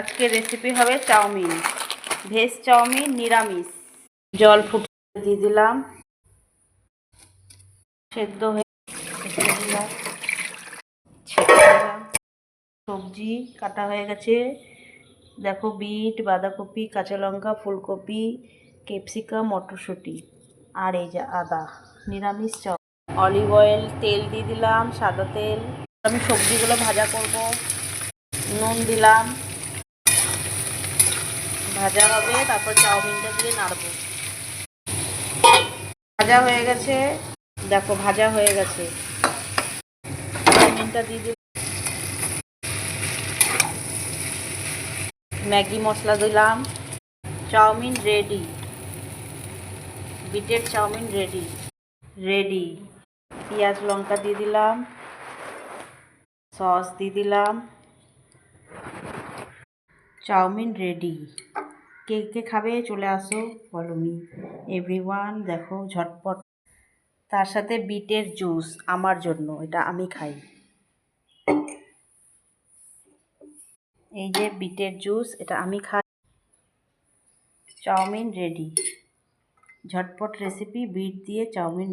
আজকে রেসিপি হবে chowmein. Veg chowmein, নিরামিষ। জল ফুটে দিয়ে দিলাম। সেদ্ধ হয়ে দিলাম সবজি কাটা হয়ে গেছে। দেখো বিট, বাঁধাকপি, কাঁচা লঙ্কা, ফুলকপি, ক্যাপসিকাম, মটরশুঁটি আর এই যে আদা। নিরামিষ চাউ অলিভ অয়েল, তেল দিয়ে দিলাম, সাদা তেল। আমি সবজিগুলো ভাজা করব। নুন দিলাম। ভাজা হবে, তারপর চাউমিনটা দিয়ে নাড়বো। ভাজা হয়ে গেছে। দেখো, ভাজা হয়ে গেছে। চাউমিনটা দিয়ে দিলাম। ম্যাগি মশলা দিলাম। Chowmein ready. বিটের চাউমিন রেডি। রেডি। পেঁয়াজ, লঙ্কা দিয়ে দিলাম। সস দিয়ে দিলাম। Chowmein ready. কে কে খাবে? চলে আসো ফলো মি এভরিওয়ান দেখো, ঝটপট। তার সাথে বিটের জুস, আমার জন্য, এটা আমি খাই। এই যে বিটের জুস, এটা আমি খাই। চাউমিন রেডি ঝটপট রেসিপি বিট দিয়ে চাউমিন